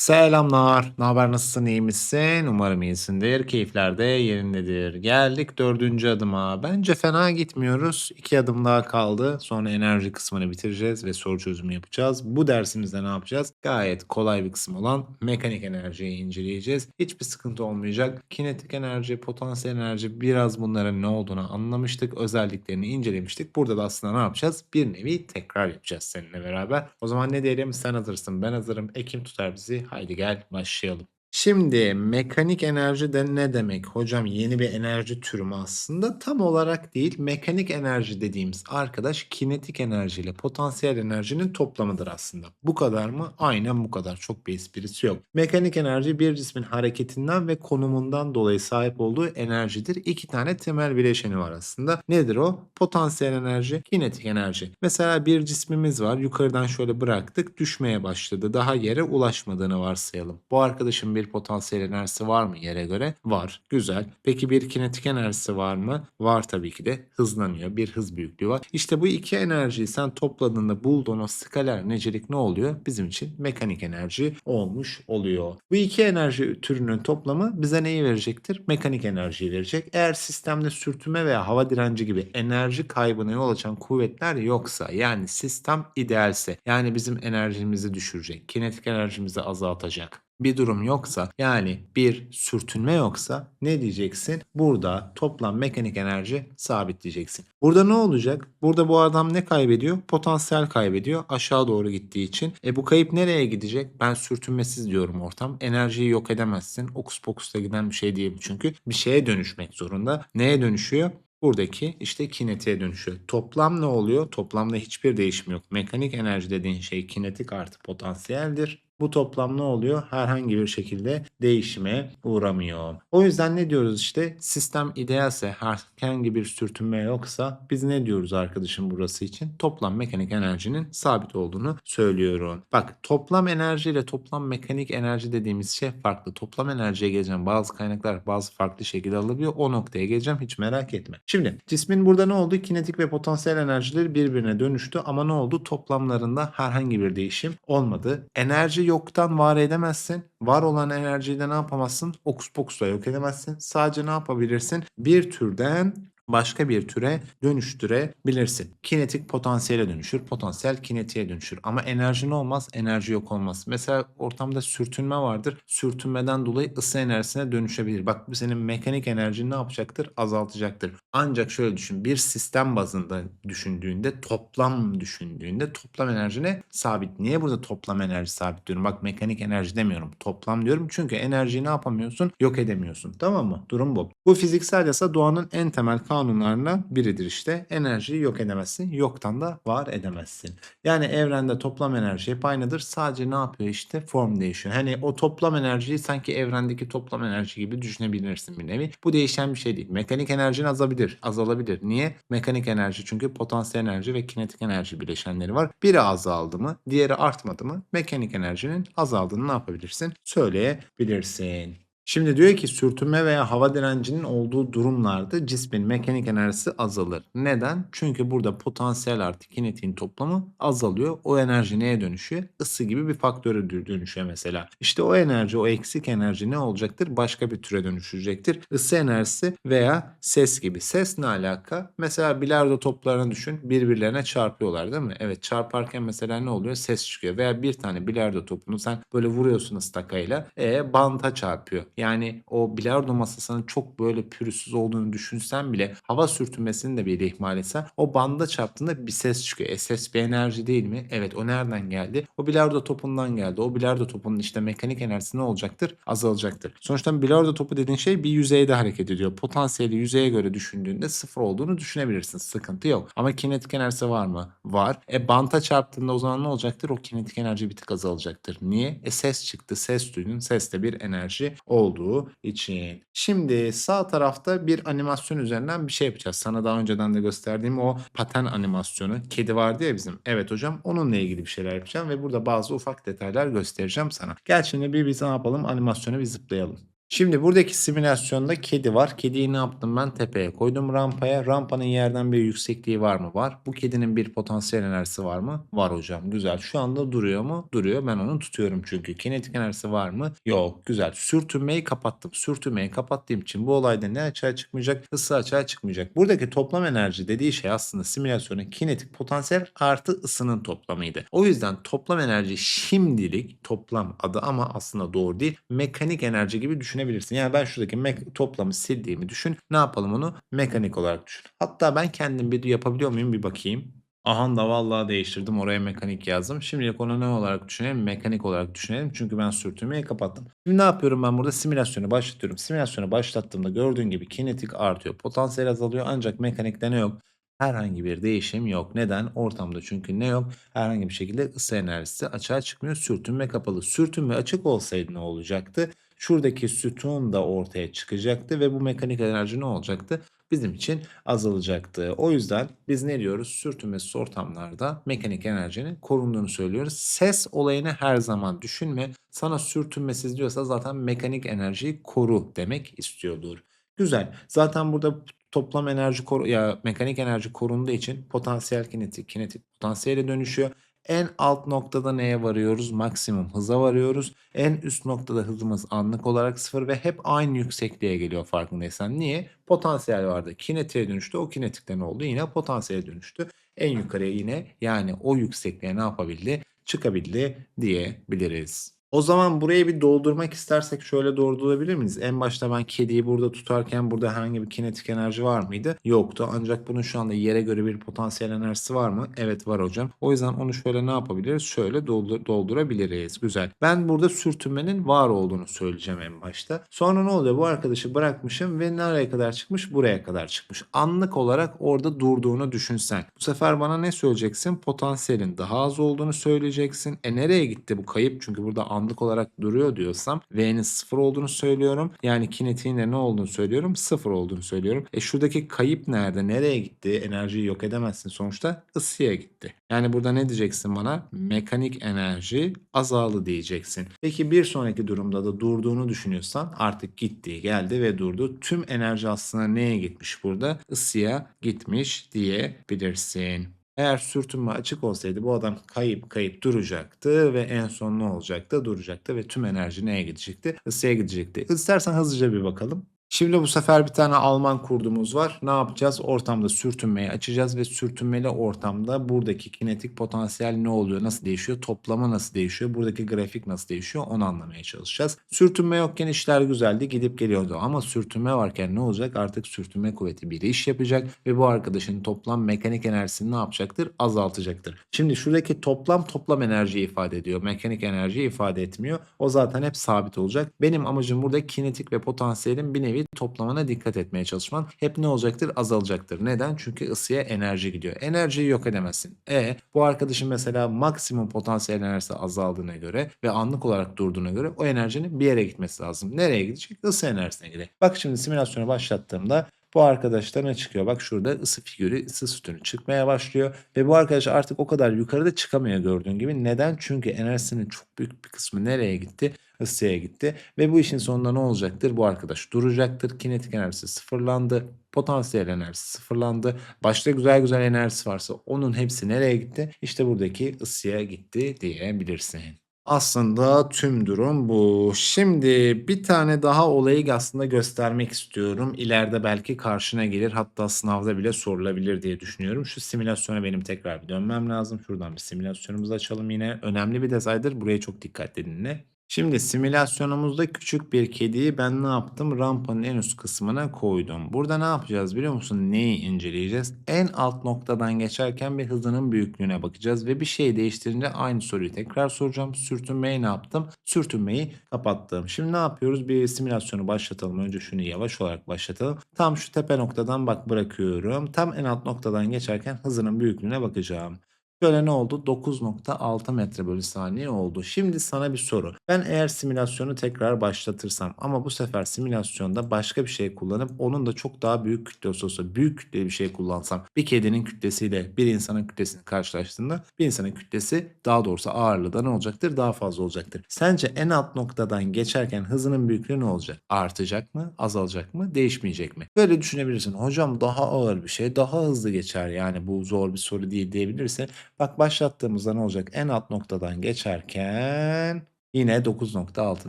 Selamlar. Ne haber? Nasılsın? iyi misin? Umarım iyisindir. Keyifler de yerindedir. Geldik dördüncü adıma. Bence fena gitmiyoruz. İki adım daha kaldı. Sonra enerji kısmını bitireceğiz ve soru çözümü yapacağız. Bu dersimizde ne yapacağız? Gayet kolay bir kısım olan mekanik enerjiyi inceleyeceğiz. Hiçbir sıkıntı olmayacak. Kinetik enerji, potansiyel enerji biraz bunların ne olduğunu anlamıştık. Özelliklerini incelemiştik. Burada da aslında ne yapacağız? Bir nevi tekrar yapacağız seninle beraber. O zaman ne diyelim? Sen hazırsın, ben hazırım. Ekim tutar bizi. Haydi gel başlayalım. Şimdi mekanik enerji de ne demek? Hocam yeni bir enerji türü mü aslında? Tam olarak değil. Mekanik enerji dediğimiz arkadaş kinetik enerji ile potansiyel enerjinin toplamıdır aslında. Bu kadar mı? Aynen bu kadar. Çok bir esprisi yok. Mekanik enerji bir cismin hareketinden ve konumundan dolayı sahip olduğu enerjidir. İki tane temel bileşeni var aslında. Nedir o? Potansiyel enerji, kinetik enerji. Mesela bir cismimiz var. Yukarıdan şöyle bıraktık. Düşmeye başladı. Daha yere ulaşmadığını varsayalım. Bu arkadaşın bir potansiyel enerjisi var mı yere göre? Var. Güzel. Peki bir kinetik enerjisi var mı? Var tabii ki de. Hızlanıyor. Bir hız büyüklüğü var. İşte bu iki enerjiyi sen topladığında bulduğun o skaler necelik ne oluyor? Bizim için mekanik enerji olmuş oluyor. Bu iki enerji türünün toplamı bize neyi verecektir? Mekanik enerjiyi verecek. Eğer sistemde sürtünme veya hava direnci gibi enerji kaybına yol açan kuvvetler yoksa yani sistem idealse yani bizim enerjimizi düşürecek, kinetik enerjimizi azaltacak bir durum yoksa yani bir sürtünme yoksa ne diyeceksin? Burada toplam mekanik enerji sabit diyeceksin. Burada ne olacak? Burada bu adam ne kaybediyor? Potansiyel kaybediyor aşağı doğru gittiği için. E bu kayıp nereye gidecek? Ben sürtünmesiz diyorum ortam. Enerjiyi yok edemezsin. Okus pokusla giden bir şey değil çünkü. Bir şeye dönüşmek zorunda. Neye dönüşüyor? Buradaki işte kinetiğe dönüşüyor. Toplam ne oluyor? Toplamda hiçbir değişim yok. Mekanik enerji dediğin şey kinetik artı potansiyeldir. Bu toplam ne oluyor? Herhangi bir şekilde değişime uğramıyor. O yüzden ne diyoruz işte sistem idealse herhangi bir sürtünme yoksa biz ne diyoruz arkadaşım burası için? Toplam mekanik enerjinin sabit olduğunu söylüyorum. Bak toplam enerji ile toplam mekanik enerji dediğimiz şey farklı. Toplam enerjiye geleceğim bazı kaynaklar bazı farklı şekilde alabiliyor. O noktaya geleceğim hiç merak etme. Şimdi cismin burada ne oldu? Kinetik ve potansiyel enerjileri birbirine dönüştü ama ne oldu? Toplamlarında herhangi bir değişim olmadı. Enerji yoktan var edemezsin. Var olan enerjiyi de ne yapamazsın? Okus pokusla yok edemezsin. Sadece ne yapabilirsin? Bir türden başka bir türe dönüştürebilirsin. Kinetik potansiyele dönüşür, potansiyel kinetiğe dönüşür. Ama enerji ne olmaz? Enerji yok olmaz. Mesela ortamda sürtünme vardır. Sürtünmeden dolayı ısı enerjisine dönüşebilir. Bak senin mekanik enerjini ne yapacaktır? Azaltacaktır. Ancak şöyle düşün. Bir sistem bazında düşündüğünde, toplam düşündüğünde toplam enerjine sabit. Niye burada toplam enerji sabit diyorum? Bak mekanik enerji demiyorum. Toplam diyorum. Çünkü enerjiyi ne yapamıyorsun? Yok edemiyorsun. Tamam mı? Durum bu. Bu fiziksel yasa doğanın en temel kanunlarından biridir işte. Enerjiyi yok edemezsin. Yoktan da var edemezsin. Yani evrende toplam enerji hep aynıdır. Sadece ne yapıyor işte? Form değişiyor. Hani o toplam enerjiyi sanki evrendeki toplam enerji gibi düşünebilirsin bir nevi. Bu değişen bir şey değil. Mekanik enerjin azalabilir. Azalabilir. Niye? Mekanik enerji çünkü potansiyel enerji ve kinetik enerji bileşenleri var. Biri azaldı mı, diğeri artmadı mı? Mekanik enerjinin azaldığını ne yapabilirsin? Söyleyebilirsin. Şimdi diyor ki sürtünme veya hava direncinin olduğu durumlarda cismin mekanik enerjisi azalır. Neden? Çünkü burada potansiyel artı kinetiğin toplamı azalıyor. O enerji neye dönüşüyor? Isı gibi bir faktöre dönüşüyor mesela. İşte o enerji, o eksik enerji ne olacaktır? Başka bir türe dönüşecektir. Isı enerjisi veya ses gibi. Ses ne alaka? Mesela bilardo toplarını düşün. Birbirlerine çarpıyorlar değil mi? Evet çarparken mesela ne oluyor? Ses çıkıyor. Veya bir tane bilardo topunu sen böyle vuruyorsun ıstakayla. E banta çarpıyor. Yani o bilardo masasının çok böyle pürüzsüz olduğunu düşünsen bile hava sürtünmesini de bir ihmal etsen o banda çarptığında bir ses çıkıyor. E ses bir enerji değil mi? Evet o nereden geldi? O bilardo topundan geldi. O bilardo topunun işte mekanik enerjisi ne olacaktır? Azalacaktır. Sonuçta bilardo topu dediğin şey bir yüzeyde hareket ediyor. Potansiyeli yüzeye göre düşündüğünde sıfır olduğunu düşünebilirsin. Sıkıntı yok. Ama kinetik enerjisi var mı? Var. E banta çarptığında o zaman ne olacaktır? O kinetik enerji bir tık azalacaktır. Niye? E ses çıktı. Ses duydun. Ses de bir enerji oldu olduğu için. Şimdi sağ tarafta bir animasyon üzerinden bir şey yapacağız. Sana daha önceden de gösterdiğim o paten animasyonu. Kedi vardı ya bizim. Evet hocam onunla ilgili bir şeyler yapacağım ve burada bazı ufak detaylar göstereceğim sana. Gel şimdi bir biz ne yapalım animasyonu bir zıplayalım. Şimdi buradaki simülasyonda kedi var. Kediyi ne yaptım ben? Tepeye koydum rampaya. Rampanın yerden bir yüksekliği var mı? Var. Bu kedinin bir potansiyel enerjisi var mı? Var hocam. Güzel. Şu anda duruyor mu? Duruyor. Ben onu tutuyorum çünkü. Kinetik enerjisi var mı? Yok. Güzel. Sürtünmeyi kapattım. Sürtünmeyi kapattığım için bu olayda ne açığa çıkmayacak? Isı açığa çıkmayacak. Buradaki toplam enerji dediği şey aslında simülasyonun kinetik potansiyel artı ısının toplamıydı. O yüzden toplam enerji şimdilik toplam adı ama aslında doğru değil. Mekanik enerji gibi düşünebilirsin. Yani ben şuradaki mek- toplamı sildiğimi düşün. Ne yapalım onu? Mekanik olarak düşün. Hatta ben kendim bir yapabiliyor muyum bir bakayım. Aha da vallahi değiştirdim. Oraya mekanik yazdım. Şimdilik onu ne olarak düşünelim? Mekanik olarak düşünelim. Çünkü ben sürtünmeyi kapattım. Şimdi ne yapıyorum ben burada? Simülasyonu başlatıyorum. Simülasyonu başlattığımda gördüğün gibi kinetik artıyor. Potansiyel azalıyor ancak mekanikte ne yok? Herhangi bir değişim yok. Neden? Ortamda çünkü ne yok? Herhangi bir şekilde ısı enerjisi açığa çıkmıyor. Sürtünme kapalı. Sürtünme açık olsaydı ne olacaktı? Şuradaki sütun da ortaya çıkacaktı ve bu mekanik enerji ne olacaktı? Bizim için azalacaktı. O yüzden biz ne diyoruz? Sürtünmesiz ortamlarda mekanik enerjinin korunduğunu söylüyoruz. Ses olayını her zaman düşünme. Sana sürtünmesiz diyorsa zaten mekanik enerjiyi koru demek istiyordur. Güzel. Zaten burada toplam enerji koru ya mekanik enerji korunduğu için potansiyel kinetik, kinetik potansiyele dönüşüyor. En alt noktada neye varıyoruz? Maksimum hıza varıyoruz. En üst noktada hızımız anlık olarak sıfır ve hep aynı yüksekliğe geliyor farkındaysan. Niye? Potansiyel vardı. Kinetiğe dönüştü. O kinetikte ne oldu? Yine potansiyele dönüştü. En yukarıya yine yani o yüksekliğe ne yapabildi? Çıkabildi diyebiliriz. O zaman burayı bir doldurmak istersek şöyle doldurabilir miyiz? En başta ben kediyi burada tutarken burada herhangi bir kinetik enerji var mıydı? Yoktu. Ancak bunun şu anda yere göre bir potansiyel enerjisi var mı? Evet var hocam. O yüzden onu şöyle ne yapabiliriz? Şöyle doldur doldurabiliriz. Güzel. Ben burada sürtünmenin var olduğunu söyleyeceğim en başta. Sonra ne oluyor? Bu arkadaşı bırakmışım ve nereye kadar çıkmış? Buraya kadar çıkmış. Anlık olarak orada durduğunu düşünsen. Bu sefer bana ne söyleyeceksin? Potansiyelin daha az olduğunu söyleyeceksin. E nereye gitti bu kayıp? Çünkü burada anlık olarak duruyor diyorsam V'nin sıfır olduğunu söylüyorum. Yani kinetiğin de ne olduğunu söylüyorum? Sıfır olduğunu söylüyorum. E şuradaki kayıp nerede? Nereye gitti? Enerjiyi yok edemezsin sonuçta. ısıya gitti. Yani burada ne diyeceksin bana? Mekanik enerji azaldı diyeceksin. Peki bir sonraki durumda da durduğunu düşünüyorsan artık gitti, geldi ve durdu. Tüm enerji aslında neye gitmiş burada? Isıya gitmiş diyebilirsin. Eğer sürtünme açık olsaydı bu adam kayıp kayıp duracaktı ve en son ne olacaktı? Duracaktı ve tüm enerji neye gidecekti? Isıya gidecekti. İstersen hızlıca bir bakalım. Şimdi bu sefer bir tane Alman kurdumuz var. Ne yapacağız? Ortamda sürtünmeyi açacağız ve sürtünmeli ortamda buradaki kinetik potansiyel ne oluyor? Nasıl değişiyor? Toplama nasıl değişiyor? Buradaki grafik nasıl değişiyor? Onu anlamaya çalışacağız. Sürtünme yokken işler güzeldi. Gidip geliyordu. Ama sürtünme varken ne olacak? Artık sürtünme kuvveti bir iş yapacak ve bu arkadaşın toplam mekanik enerjisini ne yapacaktır? Azaltacaktır. Şimdi şuradaki toplam toplam enerjiyi ifade ediyor. Mekanik enerjiyi ifade etmiyor. O zaten hep sabit olacak. Benim amacım burada kinetik ve potansiyelin bir nevi toplamana dikkat etmeye çalışman. Hep ne olacaktır? Azalacaktır. Neden? Çünkü ısıya enerji gidiyor. Enerjiyi yok edemezsin. E bu arkadaşın mesela maksimum potansiyel enerjisi azaldığına göre ve anlık olarak durduğuna göre o enerjinin bir yere gitmesi lazım. Nereye gidecek? Isı enerjisine gidecek. Bak şimdi simülasyonu başlattığımda bu arkadaşlar ne çıkıyor? Bak şurada ısı figürü, ısı sütunu çıkmaya başlıyor. Ve bu arkadaş artık o kadar yukarıda çıkamıyor gördüğün gibi. Neden? Çünkü enerjisinin çok büyük bir kısmı nereye gitti? Isıya gitti. Ve bu işin sonunda ne olacaktır? Bu arkadaş duracaktır. Kinetik enerjisi sıfırlandı. Potansiyel enerjisi sıfırlandı. Başta güzel güzel enerjisi varsa onun hepsi nereye gitti? İşte buradaki ısıya gitti diyebilirsin. Aslında tüm durum bu. Şimdi bir tane daha olayı aslında göstermek istiyorum. İleride belki karşına gelir hatta sınavda bile sorulabilir diye düşünüyorum. Şu simülasyona benim tekrar bir dönmem lazım. Şuradan bir simülasyonumuzu açalım yine. Önemli bir detaydır. Buraya çok dikkatli dinle. Şimdi simülasyonumuzda küçük bir kediyi ben ne yaptım? Rampanın en üst kısmına koydum. Burada ne yapacağız biliyor musun? Neyi inceleyeceğiz? En alt noktadan geçerken bir hızının büyüklüğüne bakacağız ve bir şey değiştirince aynı soruyu tekrar soracağım. Sürtünmeyi ne yaptım? Sürtünmeyi kapattım. Şimdi ne yapıyoruz? Bir simülasyonu başlatalım. Önce şunu yavaş olarak başlatalım. Tam şu tepe noktadan bak bırakıyorum. Tam en alt noktadan geçerken hızının büyüklüğüne bakacağım. Şöyle ne oldu? 9.6 metre bölü saniye oldu. Şimdi sana bir soru. Ben eğer simülasyonu tekrar başlatırsam ama bu sefer simülasyonda başka bir şey kullanıp onun da çok daha büyük kütlesi olsa büyük kütleli bir şey kullansam bir kedinin kütlesiyle bir insanın kütlesini karşılaştığında bir insanın kütlesi daha doğrusu ağırlığı da ne olacaktır? Daha fazla olacaktır. Sence en alt noktadan geçerken hızının büyüklüğü ne olacak? Artacak mı? Azalacak mı? Değişmeyecek mi? Böyle düşünebilirsin. Hocam daha ağır bir şey daha hızlı geçer. Yani bu zor bir soru değil diyebilirsin. Bak başlattığımızda ne olacak? En alt noktadan geçerken yine 9.6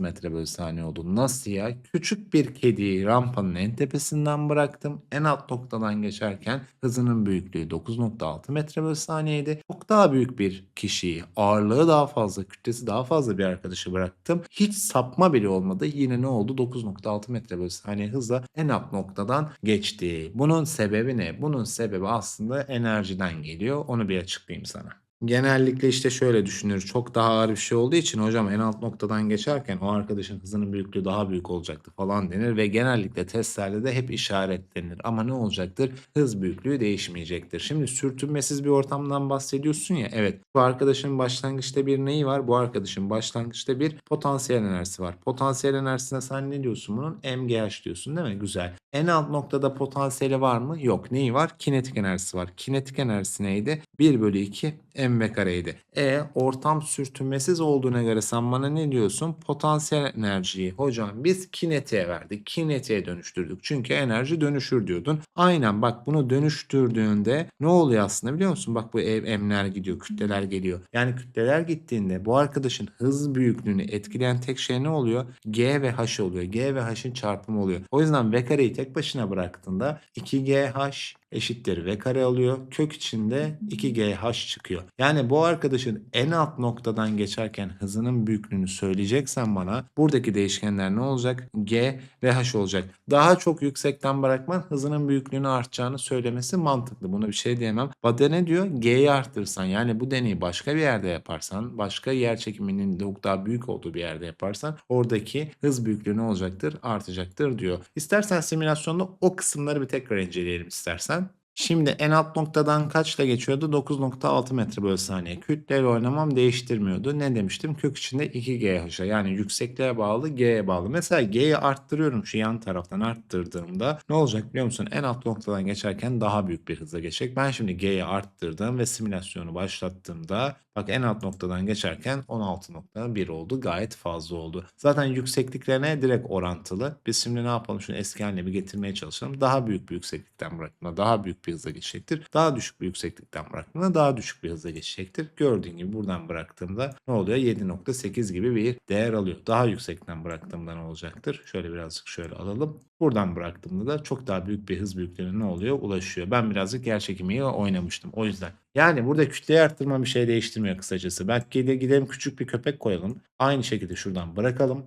metre bölü saniye oldu. Nasıl ya? Küçük bir kediyi rampanın en tepesinden bıraktım. En alt noktadan geçerken hızının büyüklüğü 9.6 metre bölü saniyeydi. Çok daha büyük bir kişiyi, ağırlığı daha fazla, kütlesi daha fazla bir arkadaşı bıraktım. Hiç sapma bile olmadı. Yine ne oldu? 9.6 metre bölü saniye hızla en alt noktadan geçti. Bunun sebebi ne? Bunun sebebi aslında enerjiden geliyor. Onu bir açıklayayım sana. Genellikle işte şöyle düşünür. Çok daha ağır bir şey olduğu için hocam en alt noktadan geçerken o arkadaşın hızının büyüklüğü daha büyük olacaktı falan denir ve genellikle testlerde de hep işaretlenir. Ama ne olacaktır? Hız büyüklüğü değişmeyecektir. Şimdi sürtünmesiz bir ortamdan bahsediyorsun ya. Evet bu arkadaşın başlangıçta bir neyi var? Bu arkadaşın başlangıçta bir potansiyel enerjisi var. Potansiyel enerjisine sen ne diyorsun bunun? MGH diyorsun değil mi? Güzel. En alt noktada potansiyeli var mı? Yok. Neyi var? Kinetik enerjisi var. Kinetik enerjisi neydi? 1 bölü 2 mv kareydi. E ortam sürtünmesiz olduğuna göre sen bana ne diyorsun? Potansiyel enerjiyi hocam biz kinetiğe verdik. Kinetiğe dönüştürdük. Çünkü enerji dönüşür diyordun. Aynen bak bunu dönüştürdüğünde ne oluyor aslında biliyor musun? Bak bu ev emler gidiyor, kütleler geliyor. Yani kütleler gittiğinde bu arkadaşın hız büyüklüğünü etkileyen tek şey ne oluyor? G ve H oluyor. G ve H'in çarpımı oluyor. O yüzden V kareyi tek başına bıraktığında 2GH eşittir V kare alıyor. Kök içinde 2GH çıkıyor. Yani bu arkadaşın en alt noktadan geçerken hızının büyüklüğünü söyleyeceksen bana buradaki değişkenler ne olacak? G ve H olacak. Daha çok yüksekten bırakman hızının büyüklüğünü artacağını söylemesi mantıklı. Buna bir şey diyemem. Bade ne diyor? G'yi arttırsan yani bu deneyi başka bir yerde yaparsan başka yer çekiminin çok daha büyük olduğu bir yerde yaparsan oradaki hız büyüklüğü ne olacaktır? Artacaktır diyor. İstersen simülasyonda o kısımları bir tekrar inceleyelim istersen. Şimdi en alt noktadan kaçla geçiyordu? 9.6 metre bölü saniye. Kütleyle oynamam değiştirmiyordu. Ne demiştim? Kök içinde 2GH'a yani yüksekliğe bağlı G'ye bağlı. Mesela G'yi arttırıyorum şu yan taraftan arttırdığımda ne olacak biliyor musun? En alt noktadan geçerken daha büyük bir hızla geçecek. Ben şimdi G'yi arttırdım ve simülasyonu başlattığımda bak en alt noktadan geçerken 16.1 oldu. Gayet fazla oldu. Zaten yüksekliklerine direkt orantılı. Biz şimdi ne yapalım? Şunu eski haline bir getirmeye çalışalım. Daha büyük bir yükseklikten bıraktığında daha büyük bir hızla geçecektir. Daha düşük bir yükseklikten bıraktığımda daha düşük bir hızla geçecektir. Gördüğün gibi buradan bıraktığımda ne oluyor? 7.8 gibi bir değer alıyor. Daha yüksekten bıraktığımda ne olacaktır? Şöyle birazcık şöyle alalım. Buradan bıraktığımda da çok daha büyük bir hız büyüklüğüne ne oluyor? Ulaşıyor. Ben birazcık yer çekimiyle oynamıştım. O yüzden. Yani burada kütleyi arttırma bir şey değiştirmiyor kısacası. Belki de gidelim küçük bir köpek koyalım. Aynı şekilde şuradan bırakalım.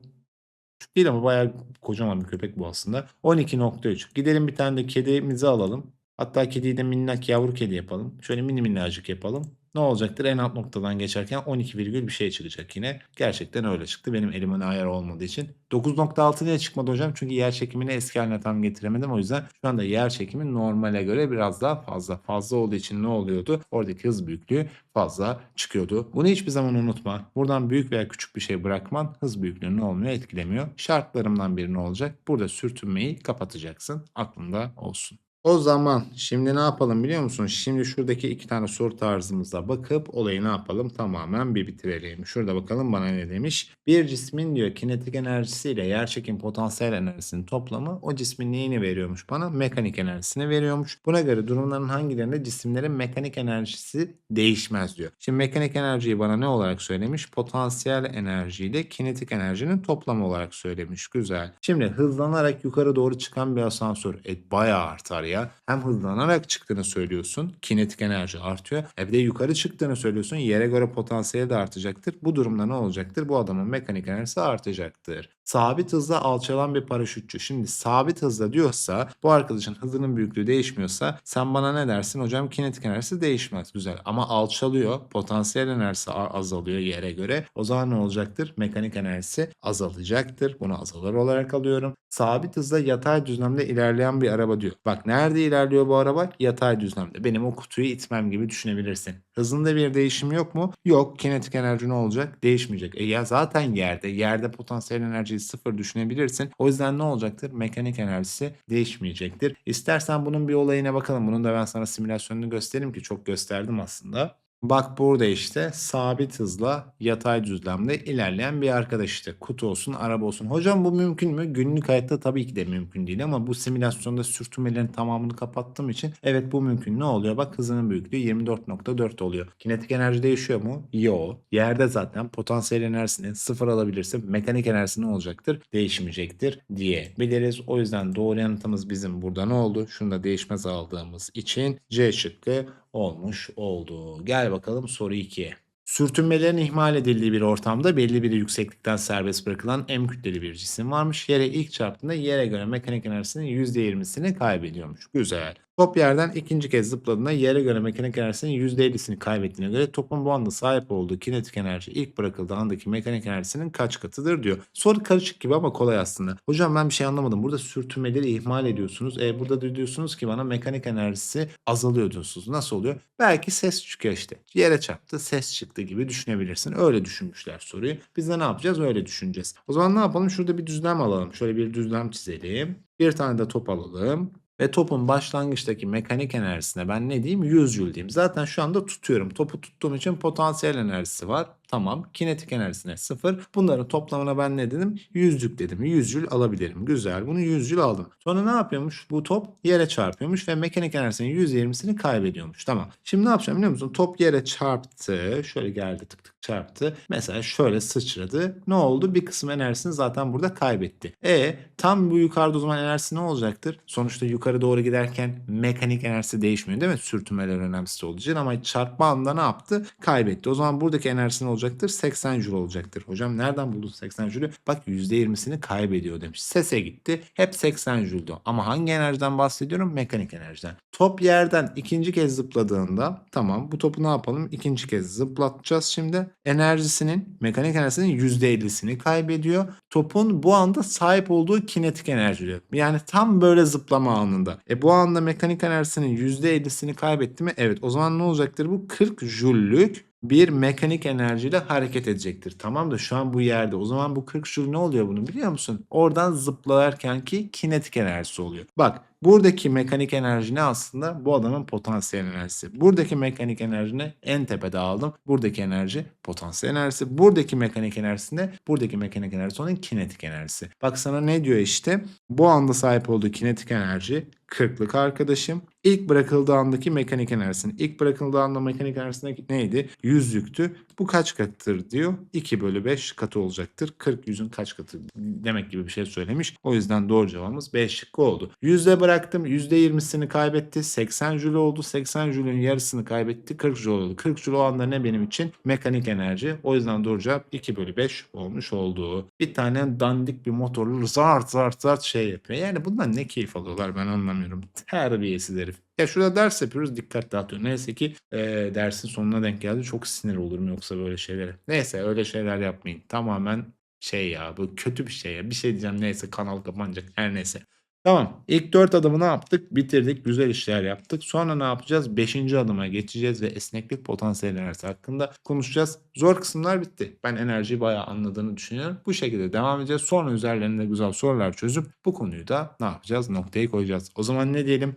Küçük değil ama bayağı kocaman bir köpek bu aslında. 12.3. Gidelim bir tane de kedimizi alalım. Hatta kediyi de minnak yavru kedi yapalım. Şöyle mini minnacık yapalım. Ne olacaktır? En alt noktadan geçerken 12 virgül bir şey çıkacak yine. Gerçekten öyle çıktı. Benim elimin ayar olmadığı için. 9.6 diye çıkmadı hocam. Çünkü yer çekimini eski haline tam getiremedim. O yüzden şu anda yer çekimi normale göre biraz daha fazla. Fazla olduğu için ne oluyordu? Oradaki hız büyüklüğü fazla çıkıyordu. Bunu hiçbir zaman unutma. Buradan büyük veya küçük bir şey bırakman hız büyüklüğünü ne olmuyor? Etkilemiyor. Şartlarımdan biri ne olacak? Burada sürtünmeyi kapatacaksın. Aklında olsun. O zaman şimdi ne yapalım biliyor musun? Şimdi şuradaki iki tane soru tarzımıza bakıp olayı ne yapalım? Tamamen bir bitirelim. Şurada bakalım bana ne demiş. Bir cismin diyor kinetik enerjisiyle yerçekim potansiyel enerjisinin toplamı o cismin neyini veriyormuş bana? Mekanik enerjisini veriyormuş. Buna göre durumların hangilerinde cisimlerin mekanik enerjisi değişmez diyor. Şimdi mekanik enerjiyi bana ne olarak söylemiş? Potansiyel enerjiyle kinetik enerjinin toplamı olarak söylemiş. Güzel. Şimdi hızlanarak yukarı doğru çıkan bir asansör. E, bayağı artar ya ya. Hem hızlanarak çıktığını söylüyorsun. Kinetik enerji artıyor. E bir de yukarı çıktığını söylüyorsun. Yere göre potansiyeli de artacaktır. Bu durumda ne olacaktır? Bu adamın mekanik enerjisi artacaktır. Sabit hızla alçalan bir paraşütçü. Şimdi sabit hızla diyorsa bu arkadaşın hızının büyüklüğü değişmiyorsa sen bana ne dersin? Hocam kinetik enerjisi değişmez. Güzel ama alçalıyor. Potansiyel enerjisi azalıyor yere göre. O zaman ne olacaktır? Mekanik enerjisi azalacaktır. Bunu azalır olarak alıyorum. Sabit hızla yatay düzlemde ilerleyen bir araba diyor. Bak nerede ilerliyor bu araba? Yatay düzlemde. Benim o kutuyu itmem gibi düşünebilirsin. Hızında bir değişim yok mu? Yok. Kinetik enerji ne olacak? Değişmeyecek. E ya zaten yerde. Yerde potansiyel enerjiyi sıfır düşünebilirsin. O yüzden ne olacaktır? Mekanik enerjisi değişmeyecektir. İstersen bunun bir olayına bakalım. Bunun da ben sana simülasyonunu göstereyim ki çok gösterdim aslında. Bak burada işte sabit hızla yatay düzlemde ilerleyen bir arkadaş işte. Kutu olsun, araba olsun. Hocam bu mümkün mü? Günlük hayatta tabii ki de mümkün değil ama bu simülasyonda sürtünmelerin tamamını kapattığım için evet bu mümkün. Ne oluyor? Bak hızının büyüklüğü 24.4 oluyor. Kinetik enerji değişiyor mu? Yok. Yerde zaten potansiyel enerjisini sıfır alabilirsin. Mekanik enerjisi ne olacaktır? Değişmeyecektir diyebiliriz. O yüzden doğru yanıtımız bizim burada ne oldu? Şunda değişmez aldığımız için C şıkkı olmuş oldu. Gel bakalım soru 2'ye. Sürtünmelerin ihmal edildiği bir ortamda belli bir yükseklikten serbest bırakılan M kütleli bir cisim varmış. Yere ilk çarptığında yere göre mekanik enerjisinin %20'sini kaybediyormuş. Güzel. Top yerden ikinci kez zıpladığında yere göre mekanik enerjisinin %50'sini kaybettiğine göre topun bu anda sahip olduğu kinetik enerji ilk bırakıldığı andaki mekanik enerjisinin kaç katıdır diyor. Soru karışık gibi ama kolay aslında. Hocam ben bir şey anlamadım. Burada sürtünmeleri ihmal ediyorsunuz. E burada da diyorsunuz ki bana mekanik enerjisi azalıyor diyorsunuz. Nasıl oluyor? Belki ses çıkıyor işte. Yere çarptı ses çıktı gibi düşünebilirsin. Öyle düşünmüşler soruyu. Biz de ne yapacağız? Öyle düşüneceğiz. O zaman ne yapalım? Şurada bir düzlem alalım. Şöyle bir düzlem çizelim. Bir tane de top alalım. Ve topun başlangıçtaki mekanik enerjisine ben ne diyeyim? 100 Joule diyeyim. Zaten şu anda tutuyorum. Topu tuttuğum için potansiyel enerjisi var. Tamam. Kinetik enerjisine 0. Bunların toplamına ben ne dedim? 100'lük dedim. 100 Joule alabilirim. Güzel. Bunu 100 Joule aldım. Sonra ne yapıyormuş? Bu top yere çarpıyormuş ve mekanik enerjisinin %20'sini kaybediyormuş. Tamam. Şimdi ne yapacağım biliyor musun? Top yere çarptı. Şöyle geldi tık tık çarptı. Mesela şöyle sıçradı. Ne oldu? Bir kısım enerjisini zaten burada kaybetti. E tam bu yukarıda o zaman enerjisi ne olacaktır? Sonuçta yukarı doğru giderken mekanik enerjisi değişmiyor değil mi? Sürtünmeler önemsiz için ama çarpma anında ne yaptı? Kaybetti. O zaman buradaki enerjisi ne olacaktır? 80 Joule olacaktır. Hocam nereden buldun 80 Joule'ü? Bak %20'sini kaybediyor demiş. Sese gitti. Hep 80 Joule'du. Ama hangi enerjiden bahsediyorum? Mekanik enerjiden. Top yerden ikinci kez zıpladığında tamam bu topu ne yapalım? İkinci kez zıplatacağız şimdi. Enerjisinin, mekanik enerjisinin %50'sini kaybediyor. Topun bu anda sahip olduğu kinetik enerji diyor. Yani tam böyle zıplama anında. E bu anda mekanik enerjisinin %50'sini kaybetti mi? Evet o zaman ne olacaktır bu? 40 Joule'lük bir mekanik enerjiyle hareket edecektir. Tamam da şu an bu yerde. O zaman bu 40 joule ne oluyor bunu biliyor musun? Oradan zıplarken ki kinetik enerjisi oluyor. Bak buradaki mekanik enerji ne aslında? Bu adamın potansiyel enerjisi. Buradaki mekanik enerjini en tepede aldım. Buradaki enerji potansiyel enerjisi. Buradaki mekanik enerjisi ne? Buradaki mekanik enerjisi onun kinetik enerjisi. Bak sana ne diyor işte? Bu anda sahip olduğu kinetik enerji 40'lık arkadaşım. İlk bırakıldığı andaki mekanik enerjisinin. İlk bırakıldığı anda mekanik enerjisi neydi? 100'lüktü. Bu kaç katıdır diyor. 2 bölü 5 katı olacaktır. 40 yüzün kaç katı demek gibi bir şey söylemiş. O yüzden doğru cevabımız 5 şıkkı oldu. Yüzde bıraktım. %20'sini kaybetti. 80 jüle oldu. 80 jülün yarısını kaybetti. 40 jüle oldu. 40 jüle o anda ne benim için? Mekanik enerji. O yüzden doğru cevap 2 bölü 5 olmuş oldu. Bir tane dandik bir motorlu zart zart zart şey yapıyor. Yani bundan ne keyif alıyorlar ben anlamıyorum. Terbiyesiz herif. Ya şurada ders yapıyoruz dikkat dağıtıyor. Neyse ki e, dersin sonuna denk geldi. Çok sinir olurum yoksa böyle şeylere. Neyse öyle şeyler yapmayın. Tamamen şey ya bu kötü bir şey ya. Bir şey diyeceğim neyse kanal kapanacak her neyse. Tamam. İlk dört adımı ne yaptık? Bitirdik. Güzel işler yaptık. Sonra ne yapacağız? Beşinci adıma geçeceğiz ve esneklik potansiyel enerjisi hakkında konuşacağız. Zor kısımlar bitti. Ben enerjiyi bayağı anladığını düşünüyorum. Bu şekilde devam edeceğiz. Sonra üzerlerinde güzel sorular çözüp bu konuyu da ne yapacağız? Noktayı koyacağız. O zaman ne diyelim?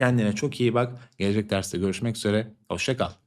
Kendine çok iyi bak. Gelecek derste görüşmek üzere. Hoşça kal.